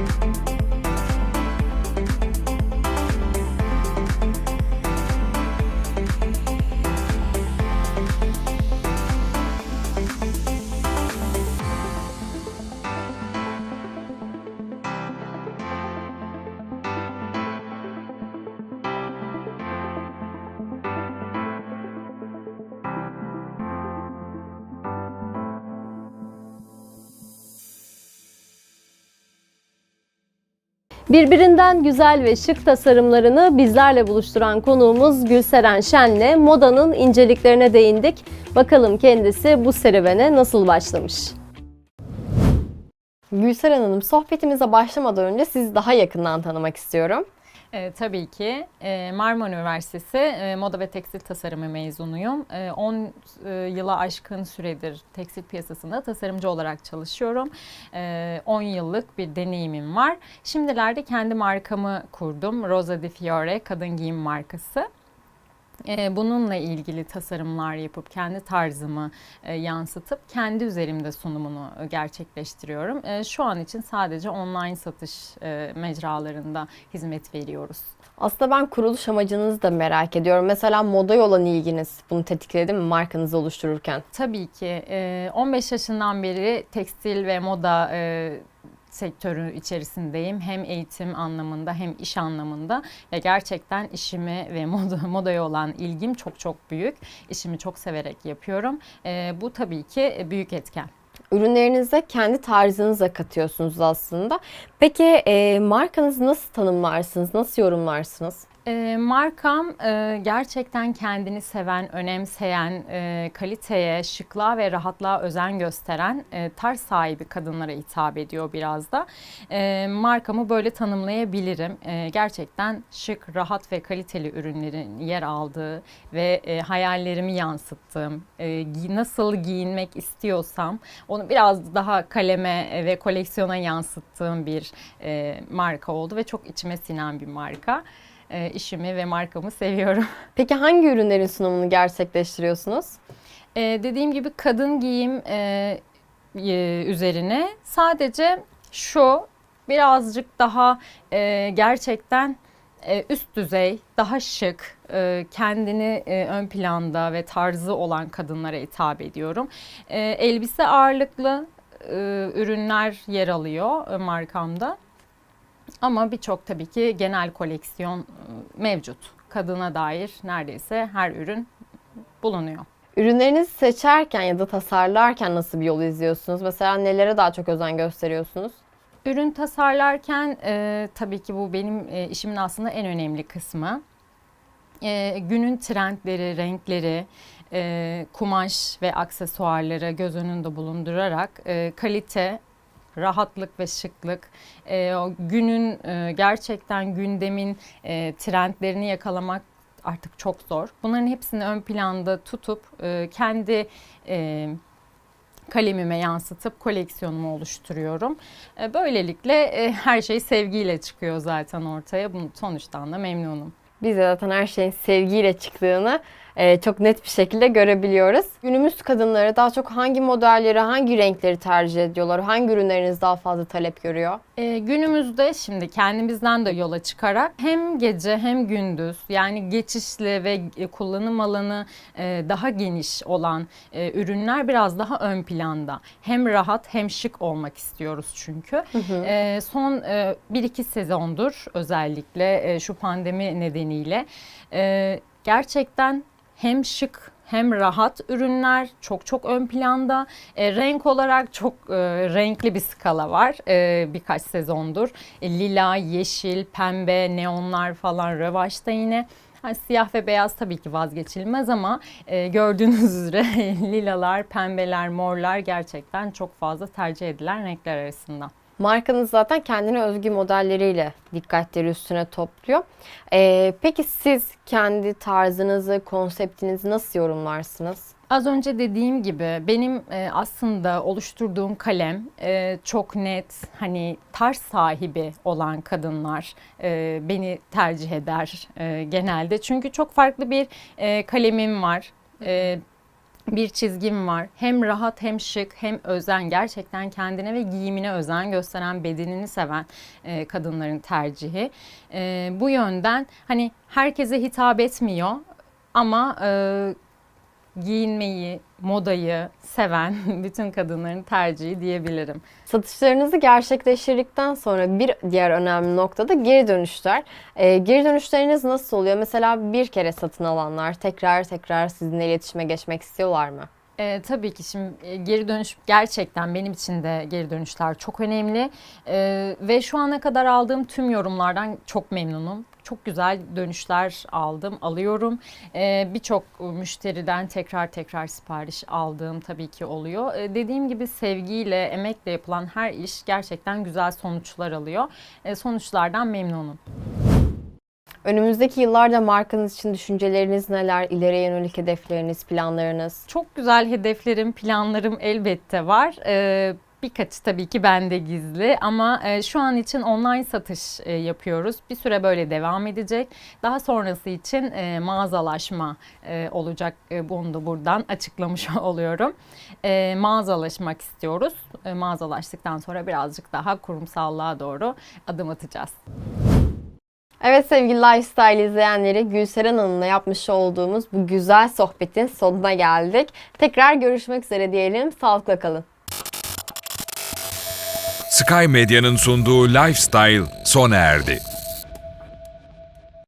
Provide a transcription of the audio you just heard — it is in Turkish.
you Birbirinden güzel ve şık tasarımlarını bizlerle buluşturan konuğumuz Gülseren Şen'le modanın inceliklerine değindik. Bakalım kendisi bu serüvene nasıl başlamış? Gülseren Hanım, sohbetimize başlamadan önce sizi daha yakından tanımak istiyorum. E, tabii ki. E, Marmara Üniversitesi e, Moda ve Tekstil Tasarımı mezunuyum. E, 10 e, yıla aşkın süredir tekstil piyasasında tasarımcı olarak çalışıyorum. E, 10 yıllık bir deneyimim var. Şimdilerde kendi markamı kurdum. Rosa Di Fiore kadın giyim markası. E, Bununla ilgili tasarımlar yapıp kendi tarzımı e, yansıtıp kendi üzerimde sunumunu e, gerçekleştiriyorum. E, Şu an için sadece online satış mecralarında hizmet veriyoruz. Aslında ben kuruluş amacınızı da merak ediyorum. Mesela modaya olan ilginiz bunu tetikledi mi markanızı oluştururken? Tabii ki e, 15 yaşından beri tekstil ve moda sektörü içerisindeyim. Hem eğitim anlamında hem iş anlamında ve gerçekten işimi ve moda, modaya olan ilgim çok çok büyük. İşimi çok severek yapıyorum. E, bu tabii ki büyük etken. Ürünlerinize kendi tarzınıza katıyorsunuz aslında. Peki e, markanızı nasıl tanımlarsınız, nasıl yorumlarsınız? E, markam e, gerçekten kendini seven, önemseyen, e, kaliteye, şıklığa ve rahatlığa özen gösteren e, tarz sahibi kadınlara hitap ediyor biraz da. E, markamı böyle tanımlayabilirim. E, gerçekten şık, rahat ve kaliteli ürünlerin yer aldığı ve e, hayallerimi yansıttığım, e, nasıl giyinmek istiyorsam onu biraz daha kaleme ve koleksiyona yansıttığım bir e, marka oldu ve çok içime sinen bir marka e, işimi ve markamı seviyorum. Peki hangi ürünlerin sunumunu gerçekleştiriyorsunuz? E, dediğim gibi kadın giyim e, e, üzerine sadece şu birazcık daha e, gerçekten e, üst düzey, daha şık, e, kendini e, ön planda ve tarzı olan kadınlara hitap ediyorum. E, elbise ağırlıklı e, ürünler yer alıyor e, markamda. Ama birçok tabii ki genel koleksiyon e, mevcut. Kadına dair neredeyse her ürün bulunuyor. Ürünlerinizi seçerken ya da tasarlarken nasıl bir yol izliyorsunuz? Mesela nelere daha çok özen gösteriyorsunuz? Ürün tasarlarken e, tabii ki bu benim e, işimin aslında en önemli kısmı. E, günün trendleri, renkleri, e, kumaş ve aksesuarları göz önünde bulundurarak e, kalite, rahatlık ve şıklık, e, o günün e, gerçekten gündemin e, trendlerini yakalamak artık çok zor. Bunların hepsini ön planda tutup e, kendi e, kalemime yansıtıp koleksiyonumu oluştururuyorum. E, Böylelikle e, her şey sevgiyle çıkıyor zaten ortaya. Bunun sonuçtan da memnunum. Biz de zaten her şeyin sevgiyle çıktığını çok net bir şekilde görebiliyoruz. Günümüz kadınları daha çok hangi modelleri, hangi renkleri tercih ediyorlar? Hangi ürünleriniz daha fazla talep görüyor? E, günümüzde şimdi kendimizden de yola çıkarak hem gece hem gündüz yani geçişli ve e, kullanım alanı e, daha geniş olan e, ürünler biraz daha ön planda. Hem rahat hem şık olmak istiyoruz çünkü. E, son e, 1-2 sezondur özellikle e, şu pandemi nedeniyle e, gerçekten hem şık hem rahat ürünler çok çok ön planda. E, renk olarak çok e, renkli bir skala var e, birkaç sezondur. E, lila, yeşil, pembe, neonlar falan revaçta yine. Ha, siyah ve beyaz tabii ki vazgeçilmez ama e, gördüğünüz üzere lilalar, pembeler, morlar gerçekten çok fazla tercih edilen renkler arasında. Markanız zaten kendine özgü modelleriyle dikkatleri üstüne topluyor. E, peki siz kendi tarzınızı, konseptinizi nasıl yorumlarsınız? Az önce dediğim gibi benim e, aslında oluşturduğum kalem e, çok net hani tarz sahibi olan kadınlar e, beni tercih eder e, genelde. Çünkü çok farklı bir e, kalemim var. E, bir çizgim var. Hem rahat hem şık hem özen gerçekten kendine ve giyimine özen gösteren bedenini seven e, kadınların tercihi. E, bu yönden hani herkese hitap etmiyor ama e, giyinmeyi, modayı seven bütün kadınların tercihi diyebilirim. Satışlarınızı gerçekleştirdikten sonra bir diğer önemli nokta da geri dönüşler. Ee, geri dönüşleriniz nasıl oluyor? Mesela bir kere satın alanlar tekrar tekrar sizinle iletişime geçmek istiyorlar mı? E, tabii ki şimdi e, geri dönüş gerçekten benim için de geri dönüşler çok önemli E, ve şu ana kadar aldığım tüm yorumlardan çok memnunum. Çok güzel dönüşler aldım, alıyorum. E, Birçok müşteriden tekrar tekrar sipariş aldığım tabii ki oluyor. E, dediğim gibi sevgiyle, emekle yapılan her iş gerçekten güzel sonuçlar alıyor. E, sonuçlardan memnunum. Önümüzdeki yıllarda markanız için düşünceleriniz neler? İleriye yönelik hedefleriniz, planlarınız? Çok güzel hedeflerim, planlarım elbette var. Ee, birkaçı tabii ki bende gizli ama e, şu an için online satış e, yapıyoruz. Bir süre böyle devam edecek. Daha sonrası için e, mağazalaşma olacak. E, bunu da buradan açıklamış oluyorum. Mağazalaşmak istiyoruz. E, mağazalaştıktan sonra birazcık daha kurumsallığa doğru adım atacağız. Evet sevgili Lifestyle izleyenleri Gülseren Hanım'la yapmış olduğumuz bu güzel sohbetin sonuna geldik. Tekrar görüşmek üzere diyelim. Sağlıkla kalın. Sky Medya'nın sunduğu Lifestyle sona erdi.